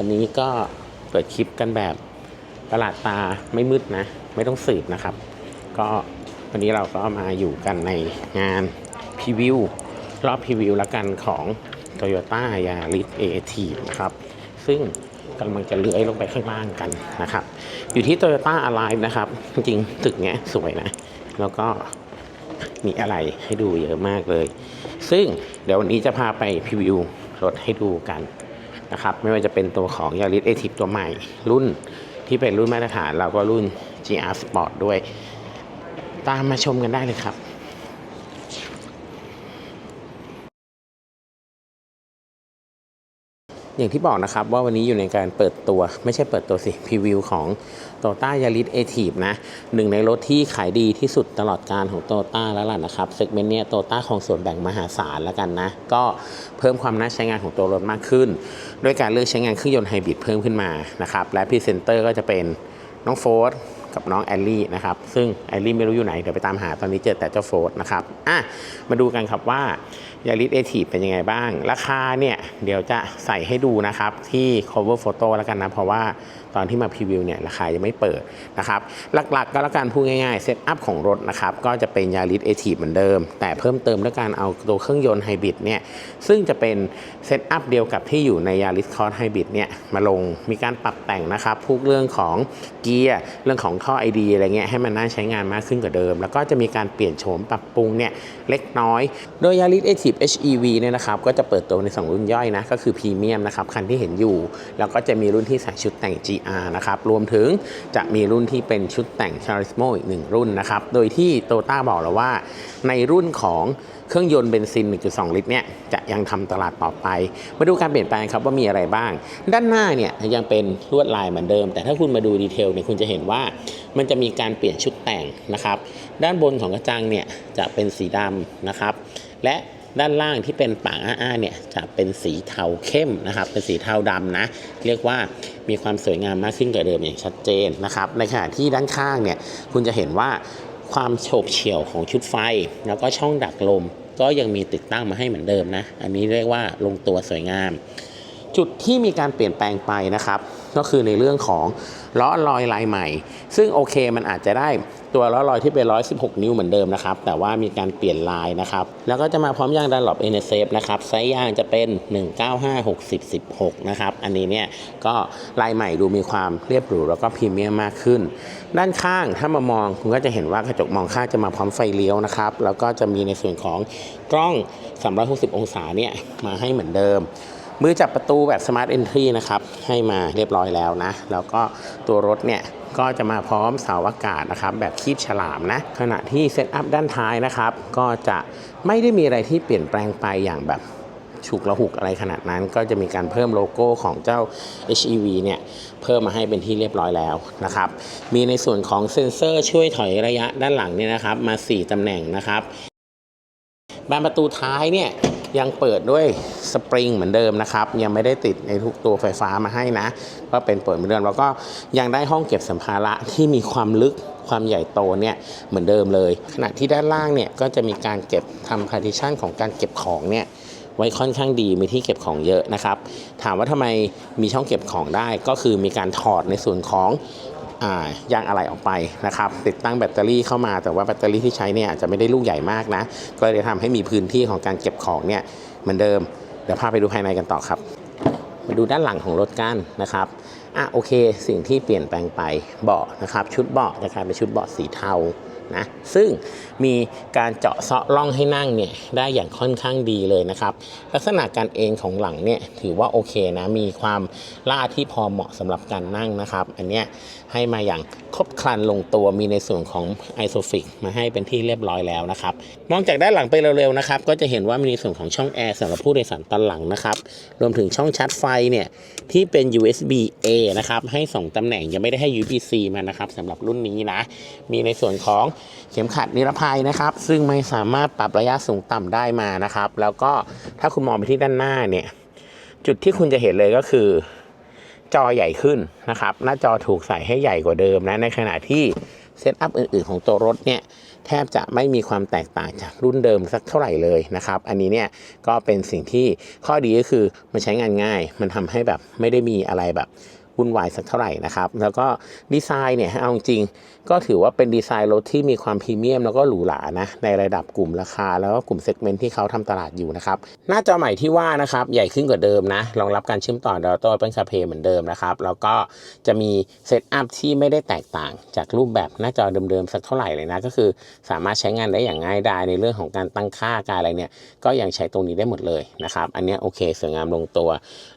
วันนี้ก็เปิดคลิปกันแบบประหลาดตาไม่มืดนะ ไม่ต้องสืบนะครับ ก็วันนี้เราก็มาอยู่กันในงานพรีวิว รอบพรีวิวละกันของ Toyota Yaris a t นะครับ ซึ่งกำลังจะเลื้อยลงไปข้างล่างกันนะครับ อยู่ที่ Toyota Alive นะครับ จริงๆตึกเนี้ยสวยนะ แล้วก็มีอะไรให้ดูเยอะมากเลย ซึ่งเดี๋ยววันนี้จะพาไปพรีวิวรถให้ดูกัน นะครับไม่ว่าจะเป็นตัวของ Yaris a t i v ตัวใหม่ รุ่นที่เป็นรุ่นมาตรฐานเราก็รุ่น GR Sport ด้วย ตามมาชมกันได้เลยครับ อย่างที่บอกนะครับว่าวันนี้อยู่ในการเปิดตัวไม่ใช่เปิดตัวสิพรีวิวของ t o y o t a Yaris a t i v นะหนึ่งในรถที่ขายดีที่สุดตลอดการของ t o y o t a แล้วล่ะนะครับเซกเมนต์เนี้ย t o y o t a ของส่วนแบ่งมหาศาลแล้วกันนะ ก็เพิ่มความน่าใช้งานของตัวรถมากขึ้น ด้วยการเลือกใช้งานเครื่องยนต์ไฮบริดเพิ่มขึ้นมานะครับและพรีเซนเตอร์ก็จะเป็นน้องโฟร์ กับน้องแอลลี่นะครับ ซึ่งแอลลี่ไม่รู้อยู่ไหน เดี๋ยวไปตามหาตอนนี้เจอแต่เจ้าโฟร์นะครับอะมาดูกันครับว่ายาริสเอทีเป็นยังไงบ้าง ราคาเนี่ยเดี๋ยวจะใส่ให้ดูนะครับที่ cover photo แล้วกันนะ เพราะว่า ตอนที่มาพรีวิวเนี่ยราคายังไม่เปิดนะครับหลักๆ ก็แล้วกันพูดง่ายๆเซตอัพของรถนะครับก็จะเป็นยาริสเอทีเหมือนเดิม แต่เพิ่มเติมด้วยการเอาตัวเครื่องยนต์ไฮบริดเนี่ยซึ่งจะเป็นเซตอัพเดียวกับที่อยู่ในยาริสคอร์สไฮบริดเนี่ยมาลงมีการปรับแต่งนะครับพวกเรื่องของเกียร์เรื่องของท่อไอดีอะไรเงี้ยให้มันน่าใช้งานมากขึ้นกว่าเดิม แล้วก็จะมีการเปลี่ยนโฉมปรับปรุงเนี่ยเล็กน้อย โดย Yaris Active HEV เนี่ยนะครับก็จะเปิดตัวใน2รุ่นย่อยนะก็คือพรีเมียมนะครับคันที่เห็นอยู่ แล้วก็จะมีรุ่นที่ใส่ชุดแต่ง R นะครับรวมถึงจะมีรุ่นที่เป็นชุดแต่ง Charismo อีกหนึ่งรุ่นนะครับโดยที่โตต้าบอกแล้วว่า ในรุ่นของเครื่องยนต์เบนซิน 1.2 ลิตรเนี่ยจะยังทำตลาดต่อไป มาดูการเปลี่ยนแปลงครับว่ามีอะไรบ้าง ด้านหน้าเนี่ยยังเป็นลวดลายเหมือนเดิม แต่ถ้าคุณมาดูดีเทลเนี่ยคุณจะเห็นว่ามันจะมีการเปลี่ยนชุดแต่งนะครับ ด้านบนของกระจังเนี่ยจะเป็นสีดำนะครับ และ ด้านล่างที่เป็นปากอ้าๆเนี่ยจะเป็นสีเทาเข้มนะครับ เป็นสีเทาดำนะ เรียกว่ามีความสวยงามมากขึ้นกว่าเดิมอย่างชัดเจนนะครับ ในขณะที่ด้านข้างเนี่ยคุณจะเห็นว่าความโฉบเฉี่ยวของชุดไฟ แล้วก็ช่องดักลมก็ยังมีติดตั้งมาให้เหมือนเดิมนะ อันนี้เรียกว่าลงตัวสวยงาม จุดที่มีการเปลี่ยนแปลงไปนะครับ ก็คือในเรื่องของ ล้อลอยลายใหม่ ซึ่งโอเคมันอาจจะได้ตัวล้อลอยที่เป็น 116 นิ้วเหมือนเดิมนะครับ แต่ว่ามีการเปลี่ยนลายนะครับ แล้วก็จะมาพร้อมยางดันหลบเอเนเซฟนะครับไซส์ยางจะเป็น 195 60 16 นะครับ อันนี้เนี่ยก็ลายใหม่ดูมีความเรียบหรูแล้วก็พรีเมียมมากขึ้น ด้านข้างถ้ามามองคุณก็จะเห็นว่ากระจกมองข้างจะมาพร้อมไฟเลี้ยวนะครับ แล้วก็จะมีในส่วนของกล้อง 360 องศาเนี่ยมาให้เหมือนเดิม มือจับประตูแบบ Smart Entry นะครับ ให้มาเรียบร้อยแล้วนะ แล้วก็ตัวรถเนี่ยก็จะมาพร้อมเสาอากาศนะครับ แบบคีบฉลามนะ ขณะที่เซตอัพด้านท้ายนะครับ ก็จะไม่ได้มีอะไรที่เปลี่ยนแปลงไปอย่างแบบฉุกละหุกอะไรขนาดนั้น ก็จะมีการเพิ่มโลโก้ของเจ้า HEV เนี่ยเพิ่มมาให้เป็นที่เรียบร้อยแล้วนะครับ มีในส่วนของเซ็นเซอร์ช่วยถอยระยะด้านหลังเนี่ยนะครับ มา 4ตำแหน่งนะครับบานประตูท้ายเนี่ย ยังเปิดด้วยสปริงเหมือนเดิมนะครับ ยังไม่ได้ติดในทุกตัวไฟฟ้ามาให้นะ ก็เป็นเปิดเหมือนเดิมแล้วก็ยังได้ห้องเก็บสัมภาระที่มีความลึกความใหญ่โตเนี่ยเหมือนเดิมเลย ขณะที่ด้านล่างเนี่ยก็จะมีการเก็บทำพาร์ติชันของการเก็บของเนี่ยไว้ค่อนข้างดีมีที่เก็บของเยอะนะครับ ถามว่าทำไมมีช่องเก็บของได้ก็คือมีการถอดในส่วนของ ยางอะไหล่ออกไปนะครับ ติดตั้งแบตเตอรี่เข้ามา แต่ว่าแบตเตอรี่ที่ใช้เนี่ยอาจจะไม่ได้ลูกใหญ่มากนะ ก็เลยทำให้มีพื้นที่ของการเก็บของเนี่ยเหมือนเดิม เดี๋ยวพาไปดูภายในกันต่อครับ มาดูด้านหลังของรถกันนะครับอะโอเค สิ่งที่เปลี่ยนแปลงไปเบาะนะครับ ชุดเบาะนะครับเป็นชุดเบาะสีเทา นะซึ่งมีการเจาะเซาะร่องให้นั่งเนี่ยได้อย่างค่อนข้างดีเลยนะครับ ลักษณะการเองของหลังเนี่ยถือว่าโอเคนะมีความลาดที่พอเหมาะสำหรับการนั่งนะครับ อันเนี้ยให้มาอย่างครบครันลงตัวมีในส่วนของไอโซฟิกมาให้เป็นที่เรียบร้อยแล้วนะครับ มองจากด้านหลังไปเร็วๆนะครับ ก็จะเห็นว่ามีในส่วนของช่องแอร์สำหรับผู้โดยสารตอนหลังนะครับ รวมถึงช่องชาร์จไฟเนี่ยที่เป็น USB A นะครับให้ 2ตำแหน่งยังไม่ได้ให้ USB C มานะครับสำหรับรุ่นนี้นะ มีในส่วนของเข็มขัดนิรภัยนะครับ ซึ่งไม่สามารถปรับระยะสูงต่ำได้มานะครับ แล้วก็ถ้าคุณมองไปที่ด้านหน้าเนี่ย จุดที่คุณจะเห็นเลยก็คือ จอใหญ่ขึ้นนะครับ หน้าจอถูกใส่ให้ใหญ่กว่าเดิมนะในขณะที่เซตอัพอื่นๆ ของตัวรถเนี่ยแทบจะไม่มีความแตกต่างจากรุ่นเดิมสักเท่าไหร่เลยนะครับ อันนี้เนี่ยก็เป็นสิ่งที่ข้อดีก็คือมันใช้งานง่าย มันทำให้แบบไม่ได้มีอะไรแบบ วุ่นวายสักเท่าไหร่นะครับ แล้วก็ดีไซน์เนี่ยเอาจริงก็ถือว่าเป็นดีไซน์รถที่มีความพรีเมียมแล้วก็หรูหรานะในระดับกลุ่มราคา แล้วก็กลุ่มเซกเมนต์ที่เขาทำตลาดอยู่นะครับหน้าจอใหม่ที่ว่านะครับใหญ่ขึ้นกว่าเดิมนะรองรับการเชื่อมต่อ Delta Open CarPlay เหมือนเดิมนะครับแล้วก็จะมีเซตอัพที่ไม่ได้แตกต่างจากรูปแบบหน้าจอเดิมๆสักเท่าไหร่เลยนะก็คือสามารถใช้งานได้อย่างง่ายดายในเรื่องของการตั้งค่าการอะไรเนี่ยก็ยังใช้ตรงนี้ได้หมดเลยนะครับอันนี้โอเคสวยงามลงตัว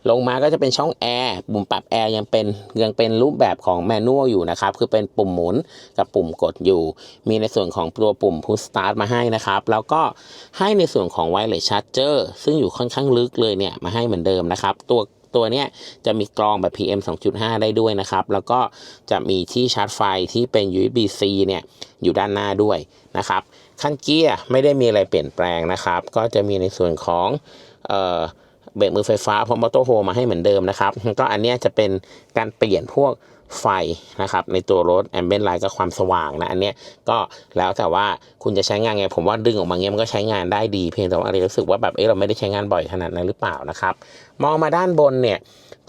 ลงมาก็จะเป็นช่องแอร์ปุ่มปรับแอร์ยังเป็นยังเป็นรูปแบบของแมนนวลอยู่นะครับ คือเป็นปุ่มหมุนกับปุ่มกดอยู่ มีในส่วนของตัวปุ่ม push start มาให้นะครับ แล้วก็ให้ในส่วนของ wireless charger ซึ่งอยู่ค่อนข้างลึกเลยเนี่ยมาให้เหมือนเดิมนะครับ ตัวตัวเนี้ยจะมีกรองแบบ PM 2.5 ได้ด้วยนะครับ แล้วก็จะมีที่ชาร์จไฟที่เป็น USB-C เนี่ยอยู่ด้านหน้าด้วยนะครับคันเกียร์ไม่ได้มีอะไรเปลี่ยนแปลงนะครับ ก็จะมีในส่วนของเอ่อ เบรกมือไฟฟ้าพร้อมมอเตอร์โฮมาให้เหมือนเดิมนะครับก็อันนี้จะเป็นการเปลี่ยนพวกไฟนะครับในตัวรถแอมเบนไลท์ก็ความสว่างนะอันเนี้ยก็แล้วแต่ว่าคุณจะใช้งานไง ผมว่าดึงออกมาเงี้ยมันก็ใช้งานได้ดีเพียงแต่ว่าอะไรรู้สึกว่าแบบเออเราไม่ได้ใช้งานบ่อยขนาดนั้นหรือเปล่านะครับ มองมาด้านบนเนี่ย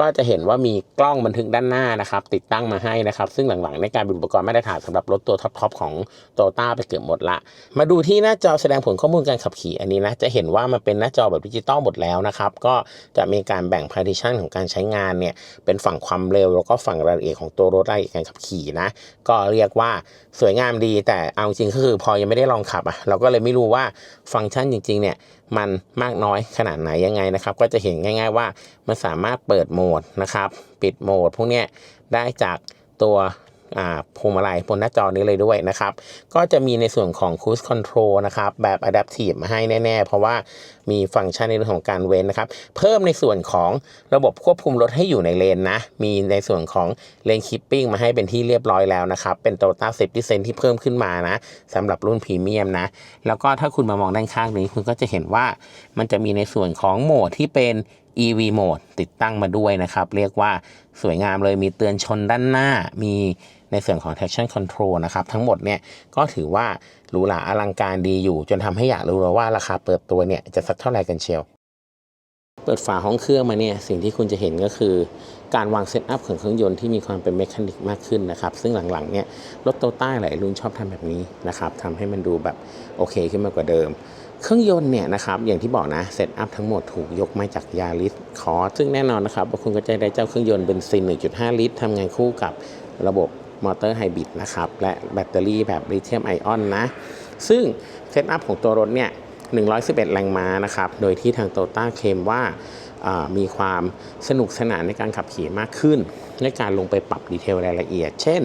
ก็จะเห็นว่ามีกล้องบันทึกด้านหน้านะครับ ติดตั้งมาให้นะครับ ซึ่งหลังๆในการเป็นอุปกรณ์มาตรฐานสำหรับรถตัวท็อปๆของโตต้าไปเกือบหมดละ มาดูที่หน้าจอแสดงผลข้อมูลการขับขี่อันนี้นะจะเห็นว่ามันเป็นหน้าจอแบบดิจิตอลหมดแล้วนะครับ ก็จะมีการแบ่ง partition ของการใช้งานเนี่ยเป็นฝั่งความเร็วแล้วก็ฝั่งรายละเอียดของตัวรถรายละเอียดการขับขี่นะก็เรียกว่าสวยงามดีแต่เอาจริงก็คือพอยังไม่ได้ลองขับอะเราก็เลยไม่รู้ว่าฟังก์ชันจริงๆเนี่ย มันมากน้อยขนาดไหนยังไงนะครับ ก็จะเห็นง่าย ๆว่ามันสามารถเปิดโหมดนะครับ ปิดโหมดพวกนี้ได้จากตัวพวงมาลัยบนหน้าจอนี้เลยด้วยนะครับ ก็จะมีในส่วนของ Cruise Control นะครับ แบบ Adaptive มาให้แน่ ๆ เพราะว่ามีฟังก์ชันในเรื่องของการเว้นนะครับ เพิ่มในส่วนของระบบควบคุมรถให้อยู่ในเลนนะ มีในส่วนของเลนคิปปิ้งมาให้เป็นที่เรียบร้อยแล้วนะครับ เป็น Toyota Safety Sense ที่เพิ่มขึ้นมานะสำหรับรุ่นพรีเมียมนะ แล้วก็ถ้าคุณมามองด้านข้างนี้ คุณก็จะเห็นว่ามันจะมีในส่วนของโหมดที่เป็น EV โหมดติดตั้งมาด้วยนะครับ เรียกว่าสวยงามเลยมีเตือนชนด้านหน้ามี ในส่วนของ traction control นะครับ ทั้งหมดเนี่ยก็ถือว่าหรูหราอลังการดีอยู่ จนทำให้อยากรู้แล้วว่าราคาเปิดตัวเนี่ยจะสักเท่าไหร่กันเชียว เปิดฝาห้องเครื่องมาเนี่ยสิ่งที่คุณจะเห็นก็คือการวางเซตอัพของเครื่องยนต์ที่มีความเป็นเมคานิกมากขึ้นนะครับ ซึ่งหลังๆเนี่ยรถโตต้าหลายรุ่นชอบทำแบบนี้นะครับทำให้มันดูแบบโอเคขึ้นมากว่าเดิม เครื่องยนต์เนี่ยนะครับอย่างที่บอกนะเซตอัพทั้งหมดถูกยกมาจากยาริสคอซึ่งแน่นอนนะครับว่าคุณก็จะได้เจ้าเครื่องยนต์เบนซิน 1.5 ลิตรทำงานคู่กับระบบ มอเตอร์ไฮบริดนะครับ และแบตเตอรี่แบบลิเธียมไอออนนะ ซึ่งเซตอัพของตัวรถเนี่ย 111 แรงม้านะครับ โดยที่ทางโตต้าเคลมว่ามีความสนุกสนานในการขับขี่มากขึ้น ในการลงไปปรับดีเทลรายละเอียด เช่น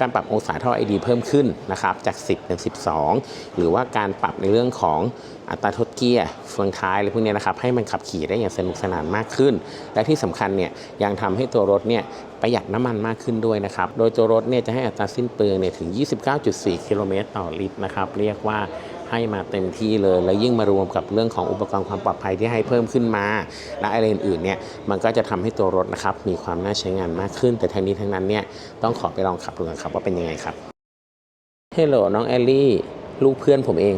การปรับองศาท่อไอดีเพิ่มขึ้นนะครับ จาก 10 เป็น 12 หรือว่าการปรับในเรื่องของอัตราทดเกียร์เฟืองท้ายอะไรพวกนี้นะครับ ให้มันขับขี่ได้อย่างสนุกสนานมากขึ้น และที่สำคัญเนี่ยยังทำให้ตัวรถเนี่ย ประหยัดน้ำมันมากขึ้นด้วยนะครับ โดยตัวรถเนี่ยจะให้อัตราสิ้นเปลืองเนี่ยถึง 29.4 กิโลเมตรต่อลิตรนะครับ เรียกว่าให้มาเต็มที่เลย แล้วยิ่งมารวมกับเรื่องของอุปกรณ์ความปลอดภัยที่ให้เพิ่มขึ้นมา และอะไรอื่นๆเนี่ยมันก็จะทำให้ตัวรถนะครับมีความน่าใช้งานมากขึ้น แต่ทั้งนี้ทั้งนั้นเนี่ยต้องขอไปลองขับดูกันครับว่าเป็นยังไงครับเฮลโหลน้องแอลลี่ลูกเพื่อนผมเอง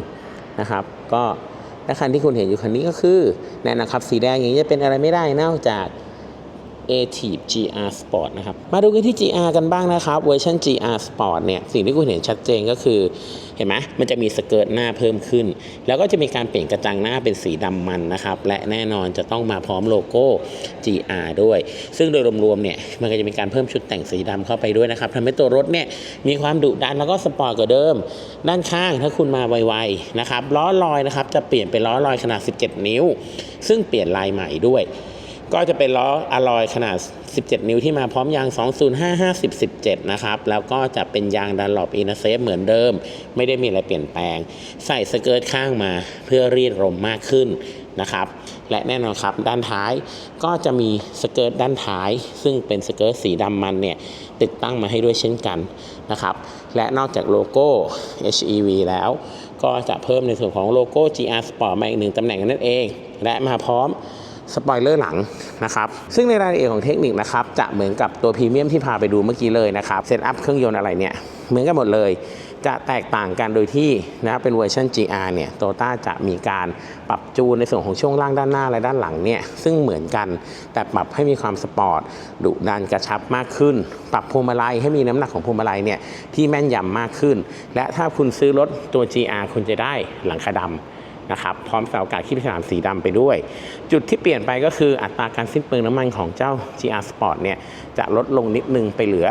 นะครับ ก็และคันที่คุณเห็นอยู่คันนี้ก็คือแน่นะครับสีแดงอย่างนี้จะเป็นอะไรไม่ได้นอกจาก a t i v GR Sport นะครับ มาดูกันที่ GR กันบ้างนะครับเวอร์ชัน GR Sport เนี่ย สิ่งที่คุณเห็นชัดเจนก็คือ เห็นไหมมันจะมีสเกิร์ตหน้าเพิ่มขึ้น แล้วก็จะมีการเปลี่ยนกระจังหน้าเป็นสีดำมันนะครับ และแน่นอนจะต้องมาพร้อมโลโก้ GR ด้วย ซึ่งโดยรวมๆเนี่ย มันก็จะมีการเพิ่มชุดแต่งสีดำเข้าไปด้วยนะครับทำให้ตัวรถเนี่ยมีความดุดันแล้วก็สปอร์ตกว่าเดิม ด้านข้างถ้าคุณมาไวๆนะครับล้อลอยนะครับจะเปลี่ยนเป็นล้อลอยขนาด 17 นิ้ว ซึ่งเปลี่ยนลายใหม่ด้วย ก็จะเป็นล้ออะลอยขนาด 17 นิ้วที่มาพร้อมยาง 205 50 17 นะครับ แล้วก็จะเป็นยางดันหลบอินเซฟเหมือนเดิม ไม่ได้มีอะไรเปลี่ยนแปลง ใส่สเกิร์ตข้างมาเพื่อรีดลมมากขึ้นนะครับ และแน่นอนครับ ด้านท้ายก็จะมีสเกิร์ตด้านท้าย ซึ่งเป็นสเกิร์ตสีดำมันเนี่ย ติดตั้งมาให้ด้วยเช่นกันนะครับ และนอกจากโลโก้ HEV แล้ว ก็จะเพิ่มในส่วนของโลโก้ GR Sport มาอีกหนึ่งตำแหน่งนั่นเอง และมาพร้อม สปอยเลอร์หลังนะครับซึ่งในรายละเอียดของเทคนิคนะครับจะเหมือนกับตัวพรีเมียมที่พาไปดูเมื่อกี้เลยนะครับเซตอัพเครื่องยนต์อะไรเนี่ยเหมือนกันหมดเลยจะแตกต่างกันโดยที่นะเป็นเวอร์ชัน GR เนี่ยโตต้าจะมีการปรับจูนในส่วนของช่วงล่างด้านหน้าและด้านหลังเนี่ยซึ่งเหมือนกันแต่ปรับให้มีความสปอร์ตดุดันกระชับมากขึ้น ปรับพวงมาลัยให้มีน้ำหนักของพวงมาลัยเนี่ยที่แม่นยำมากขึ้น และถ้าคุณซื้อรถตัว GR คุณจะได้หลังคาดำ นะครับพร้อมเสาอากาศขี้ฉลามสีดำไปด้วย จุดที่เปลี่ยนไปก็คืออัตราการสิ้นเปลืองน้ำมันของเจ้า GR Sport เนี่ยจะลดลงนิดนึงไปเหลือ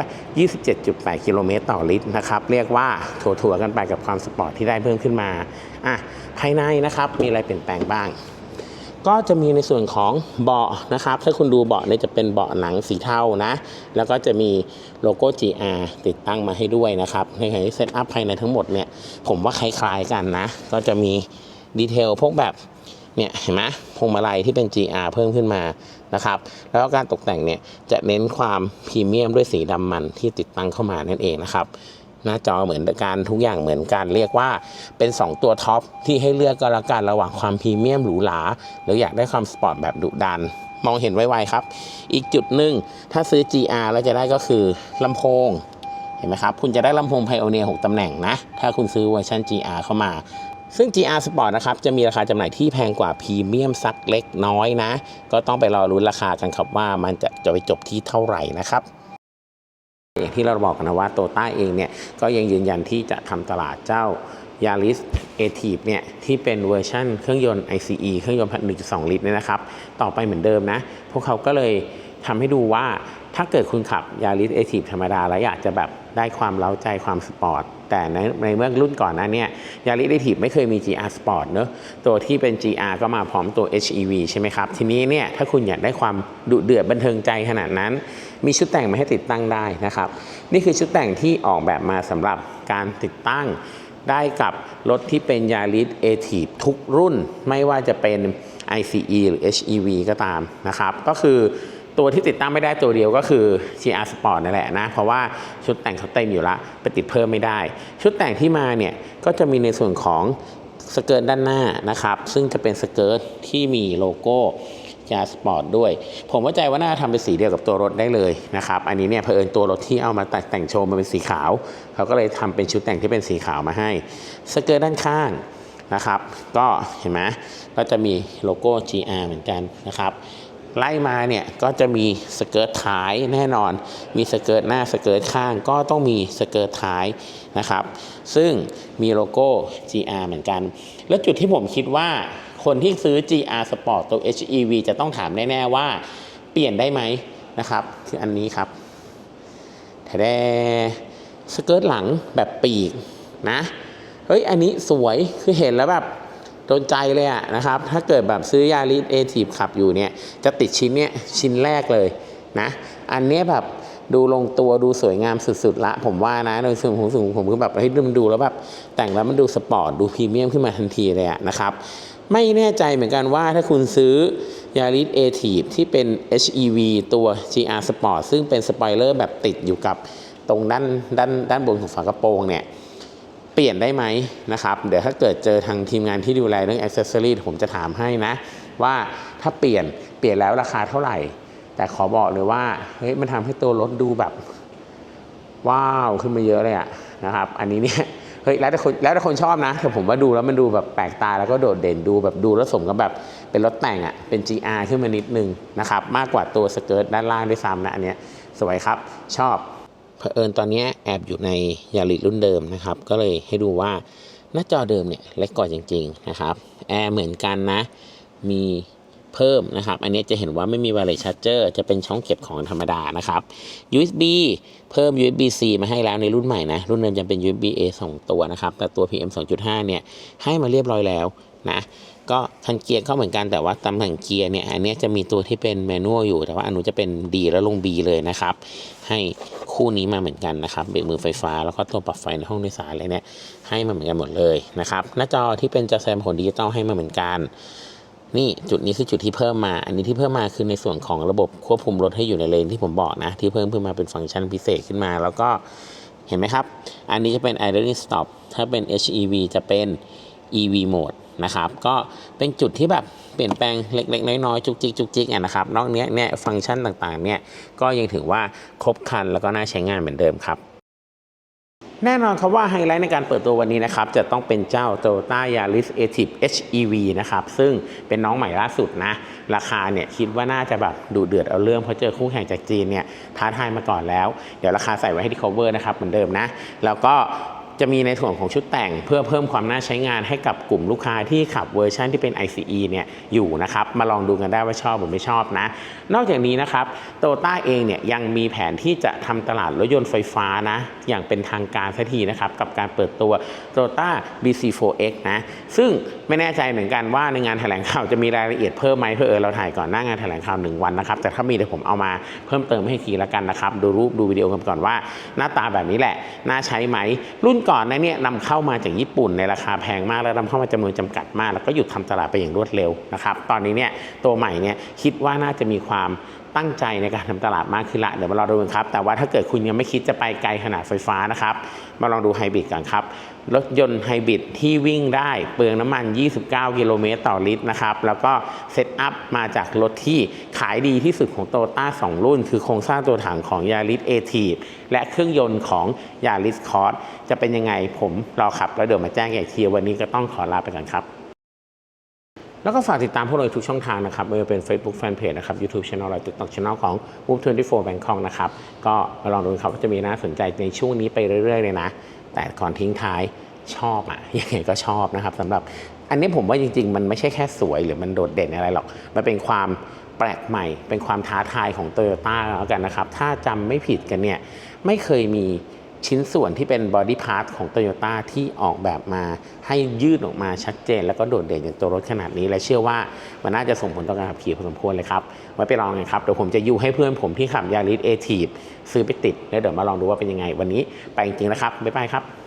27.8 กิโลเมตรต่อลิตรนะครับเรียกว่าถั่วๆกันไปกับความสปอร์ตที่ได้เพิ่มขึ้นมาอะภายในนะครับมีอะไรเปลี่ยนแปลงบ้างก็จะมีในส่วนของเบาะนะครับ ถ้าคุณดูเบาะเนี่ยจะเป็นเบาะหนังสีเทานะ แล้วก็จะมีโลโก้ GR ติดตั้งมาให้ด้วยนะครับ ในขณะที่เซตอัพภายในทั้งหมดเนี่ย ผมว่าคล้ายๆกันนะ ก็จะมี ดีเทลพวกแบบเนี่ยเห็นไหมพวงมาลัยที่เป็น GR เพิ่มขึ้นมานะครับ แล้วการตกแต่งเนี่ยจะเน้นความพรีเมียมด้วยสีดำมันที่ติดตั้งเข้ามานั่นเองนะครับหน้าจอเหมือนกันทุกอย่างเหมือนกันเรียกว่าเป็น 2 ตัวท็อปที่ให้เลือกก็แล้วกันระหว่างความพรีเมียมหรูหราหรืออยากได้ความสปอร์ตแบบดุดัน มองเห็นไวๆครับ อีกจุดหนึ่งถ้าซื้อ GR แล้วจะได้ก็คือลำโพงเห็นไหมครับ คุณจะได้ลำโพง Pioneer 6ตำแหน่งนะ ถ้าคุณซื้อเวอร์ชัน GR เข้ามา ซึ่ง GR Sport นะครับจะมีราคาจำหน่ายที่แพงกว่าพรีเมียมสักเล็กน้อยนะ ก็ต้องไปรอรุ้นราคากันครับว่ามันจะจะไปจบที่เท่าไหร่นะครับอย่างที่เราบอกกันนะว่าโตต้าเองเนี่ยก็ยังยืนยันที่จะทำตลาดเจ้า Yaris a t i v เนี่ยที่เป็นเวอร์ชันเครื่องยนต์ ICE เครื่องยนต์พัน1.2 ลิตรเนี่ยนะครับ ต่อไปเหมือนเดิมนะ พวกเขาก็เลยทำให้ดูว่าถ้าเกิดคุณขับ Yaris a t i v ธรรมดา แล้วอยากจะแบบได้ความเล้าใจความสปอร์ต แต่ในในเมื่อรุ่นก่อนหนั้นเนี่ย Yaris a t i v ไม่เคยมี GR Sport เนอะตัวที่เป็น GR ก็มาพร้อมตัว HEV ใช่ไหมครับ ทีนี้เนี่ยถ้าคุณอยากได้ความดุเดือดบันเทิงใจขนาดนั้น มีชุดแต่งมาให้ติดตั้งได้นะครับ นี่คือชุดแต่งที่ออกแบบมาสำหรับการติดตั้งได้กับรถที่เป็น Yaris a t i v ทุกรุ่นไม่ว่าจะเป็น ICE หรือ HEV ก็ตามนะครับ ก็คือ ตัวที่ติดตั้งไม่ได้ตัวเดียวก็คือ GR Sport นั่นแหละนะ เพราะว่าชุดแต่งเขาเต็มอยู่ละไปติดเพิ่มไม่ได้ ชุดแต่งที่มาเนี่ยก็จะมีในส่วนของสเกิร์ตด้านหน้านะครับ ซึ่งจะเป็นสเกิร์ตที่มีโลโก้ยาสปอร์ตด้วย ผมว่าใจว่าน่าทำเป็นสีเดียวกับตัวรถได้เลยนะครับ อันนี้เนี่ยเผอิญตัวรถที่เอามาแต่งโชว์มันเป็นสีขาว เขาก็เลยทำเป็นชุดแต่งที่เป็นสีขาวมาให้ สเกิร์ตด้านข้างนะครับ ก็เห็นไหมก็จะมีโลโก้ GR เหมือนกันนะครับ ไล่มาเนี่ยก็จะมีสเกิร์ตท้ายแน่นอน มีสเกิร์ตหน้าสเกิร์ตข้าง ก็ต้องมีสเกิร์ตท้ายนะครับ ซึ่งมีโลโก้ GR เหมือนกัน แล้วจุดที่ผมคิดว่าคนที่ซื้อ GR Sport ตัว HEV จะต้องถามแน่ ๆ ว่าเปลี่ยนได้ไหมนะครับ คืออันนี้ครับแถแดสเกิร์ตหลังแบบปีกนะ เฮ้ย อันนี้สวยคือเห็นแล้วแบบ โดนใจเลยอะนะครับ ถ้าเกิดแบบซื้อยาริสเอทีฟขับอยู่เนี่ย จะติดชิ้นเนี้ยชิ้นแรกเลยนะ อันเนี้ยแบบดูลงตัวดูสวยงามสุดๆละ ผมว่านะโดยส่วนของสูงผมก็แบบเฮ้ยมันดูแล้วแบบแต่งแล้วมันดูสปอร์ตดูพรีเมียมขึ้นมาทันทีเลยอะนะครับ ไม่แน่ใจเหมือนกันว่าถ้าคุณซื้อยาริสเอทีฟที่เป็น HEV ตัว GR Sport ซึ่งเป็นสปอยเลอร์แบบติดอยู่กับตรงด้านด้านด้านบนของฝากระโปรงเนี่ย เปลี่ยนได้ไหมนะครับ เดี๋ยวถ้าเกิดเจอทางทีมงานที่ดูแลเรื่องอ c เซ s ซอรี่ผมจะถามให้นะ ว่าถ้าเปลี่ยนเปลี่ยนแล้วราคาเท่าไหร่ แต่ขอบอกเลยว่าเฮ้ยมันทำให้ตัวรถดูแบบ ว้าวขึ้นมาเยอะเลยอะนะครับ อันนี้เนี่ยเฮ้ยแล้วแต่คนแล้วแต่คนชอบนะแต่ผมว่าดูแล้วมันดูแบบแปลกตาแล้วก็โดดเด่นดูแบบดูแล้วสมกับแบบเป็นรถแต่งอะเป็น GR ขึ้นมานิดนึงนะครับ มากกว่าตัวสเกิร์ตด้านล่างด้วยซ้ำนะอันเนี้ยสวยครับชอบ เผอิญตอนนี้แอบอยู่ในยาริรุ่นเดิมนะครับ ก็เลยให้ดูว่าหน้าจอเดิมเนี่ยเล็กกว่าจริง ๆ นะครับ แอร์เหมือนกันนะ มีเพิ่มนะครับ อันนี้จะเห็นว่าไม่มี wireless charger จะเป็นช่องเก็บของธรรมดานะครับ USB เพิ่ม USB C มาให้แล้วในรุ่นใหม่นะ รุ่นเดิมจะเป็น USB A 2 ตัวนะครับ แต่ตัว PM 2.5 เนี่ย ให้มาเรียบร้อยแล้วนะ ก็คันเกียร์ก็เหมือนกันแต่ว่าตำแหน่งเกียร์เนี่ยอันนี้จะมีตัวที่เป็นแมนนวลอยู่แต่ว่าอันนู้จะเป็น D แล้วลง B เลยนะครับ ให้คู่นี้มาเหมือนกันนะครับเบรกมือไฟฟ้าแล้วก็ตัวปรับไฟในห้องโดยสารอะไรเนี่ยให้มาเหมือนกันหมดเลยนะครับหน้าจอที่เป็นจอแซมผลดิจิตอลให้มาเหมือนกันนี่จุดนี้คือจุดที่เพิ่มมา อันนี้ที่เพิ่มมาคือในส่วนของระบบควบคุมรถให้อยู่ในเลนที่ผมบอกนะ ที่เพิ่มขึ้นมาเป็นฟังก์ชันพิเศษขึ้นมา แล้วก็เห็นไหมครับ อันนี้จะเป็น idling stop ถ้าเป็น HEV จะเป็น EV mode นะครับ ก็เป็นจุดที่แบบเปลี่ยนแปลงเล็กๆน้อยๆจุกจิกจุกจิกอะนะครับนอกเนี้ยเนี่ยฟังก์ชันต่างๆเนี่ยก็ยังถือว่าครบคันแล้วก็น่าใช้งานเหมือนเดิมครับแน่นอนครับว่าไฮไลท์ในการเปิดตัววันนี้นะครับ จะต้องเป็นเจ้า Toyota Yaris a t i v HEV นะครับ ซึ่งเป็นน้องใหม่ล่าสุดนะ ราคาเนี่ยคิดว่าน่าจะแบบดูเดือดเอาเรื่อง เพราะเจอคู่แข่งจากจีนเนี่ยท้าทายมาก่อนแล้ว เดี๋ยวราคาใส่ไว้ให้ที่ cover นะครับเหมือนเดิมนะ แล้วก็ จะมีในส่วนของชุดแต่งเพื่อเพิ่มความน่าใช้งานให้กับกลุ่มลูกค้าที่ขับเวอร์ชันที่เป็น ICE เนี่ยอยู่นะครับมาลองดูกันได้ว่าชอบหรือไม่ชอบนะ นอกจากนี้นะครับโตต้าเองเนี่ยยังมีแผนที่จะทำตลาดรถยนต์ไฟฟ้านะอย่างเป็นทางการสักทีนะครับกับการเปิดตัว Toyota BC4X นะซึ่งไม่แน่ใจเหมือนกันว่าในงานแถลงข่าวจะมีรายละเอียดเพิ่มไหมเพื่อเออเราถ่ายก่อนหน้างานแถลงข่าวหนึ่งวันนะครับแต่ถ้ามีเดี๋ยวผมเอามาเพิ่มเติมให้อีกทีละกันนะครับดูรูปดูวิดีโอกันก่อนว่า หน้าตาแบบนี้แหละน่าใช้ไหมรุ่นก่อนนะเนี่ยนำเข้ามาจากญี่ปุ่นในราคาแพงมากแล้วนำเข้ามาจำนวนจำกัดมาก แล้วก็หยุดทำตลาดไปอย่างรวดเร็วนะครับ ตอนนี้เนี่ยตัวใหม่เนี่ยคิดว่าน่าจะมีความ ตั้งใจในการทำตลาดมากขึ้นละเดี๋ยวมารองดูกันครับ แต่ว่าถ้าเกิดคุณยังไม่คิดจะไปไกลขนาดไฟฟ้านะครับ มาลองดูไฮบริดกันครับ รถยนต์ไฮบริดที่วิ่งได้เปลืองน้ำมัน 29 กิโลเมตรต่อลิตรนะครับ แล้วก็เซตอัพมาจากรถที่ขายดีที่สุดของโตโยต้า2 รุ่น คือโครงสร้างตัวถังของ Yaris a t i v และเครื่องยนต์ของ Yaris Cross จะเป็นยังไงผมรอขับแล้วเดี๋ยวมาแจ้งอีกทีวันนี้ก็ต้องขอลาไปก่อนครับ แล้วก็ฝากติดตามพวกเราทุกช่องทางนะครับไม่ว่าเป็น Facebook Fanpage นะครับ YouTube Channel และ TikTok Channel ของ Move 24 Bangkok นะครับ ก็มาลองดูครับว่าจะมีน่าสนใจในช่วงนี้ไปเรื่อยๆเลยนะ แต่ก่อนทิ้งท้ายชอบอะยังไงก็ชอบนะครับสำหรับอันนี้ผมว่าจริง ๆ มันไม่ใช่แค่สวยหรือมันโดดเด่นอะไรหรอก มันเป็นความแปลกใหม่ เป็นความท้าทายของโตโยต้าแล้วกันนะครับ ถ้าจำไม่ผิดกันเนี่ยไม่เคยมี ชิ้นส่วนที่เป็นบอดี้พาร์ทของโตโยต้าที่ออกแบบมาให้ยืดออกมาชัดเจน แล้วก็โดดเด่นอย่างตัวรถขนาดนี้ และเชื่อว่ามันน่าจะส่งผลต่อการขับขี่พอสมควรเลยครับ ไว้ไปลองกันครับ เดี๋ยวผมจะยูให้เพื่อนผมที่ขับยาริสเอทีฟซื้อไปติด แล้วเดี๋ยวมาลองดูว่าเป็นยังไงวันนี้ ไปจริงๆแล้วครับบ๊ายบายครับ